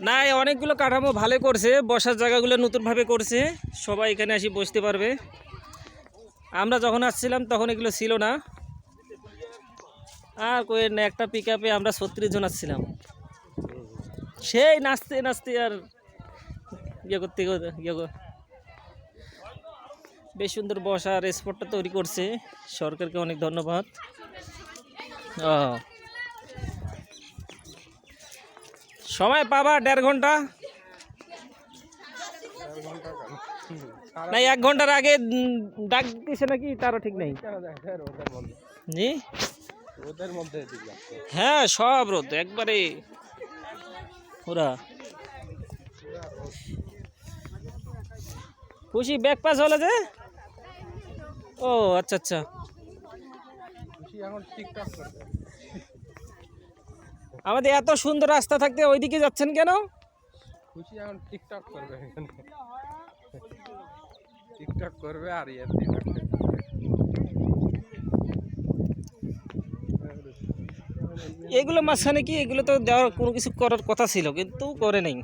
না অনেকগুলো কাঠামো ভালো করছে, বসার জায়গাগুলো নতুনভাবে করছে, সবাই এখানে এসে বসতে পারবে। আমরা যখন আসছিলাম তখন এগুলো ছিল না। আর কই না, একটা পিক আপে আমরা ছত্রিশ জন আসছিলাম। সেই নাচতে নাচতে আর ইয়ে করতে ইয়ে কর- বেশ সুন্দর বসার স্পটটা তৈরি করছে। সরকারকে অনেক ধন্যবাদ। ও সময় পাবা, দেড় ঘণ্টা। না, এক ঘণ্টার আগে ডাক দিছে নাকি, তারও ঠিক নেই। হ্যাঁ সব রোদ, একবারে। পুরা খুশি, ব্যাগ পাস হলো যে? ও আচ্ছা আচ্ছা। খুশি এখন আমাদের এত সুন্দর রাস্তা থাকতে ওইদিকে যাচ্ছেন কেন? খুশি এখন টিকটক করবে টিকটক করবে আর ইয়ে এগুলো মাঝখানে কি এগুলো তো দেওয়ার কোনো কিছু করার কথা ছিল কিন্তু করে নাই।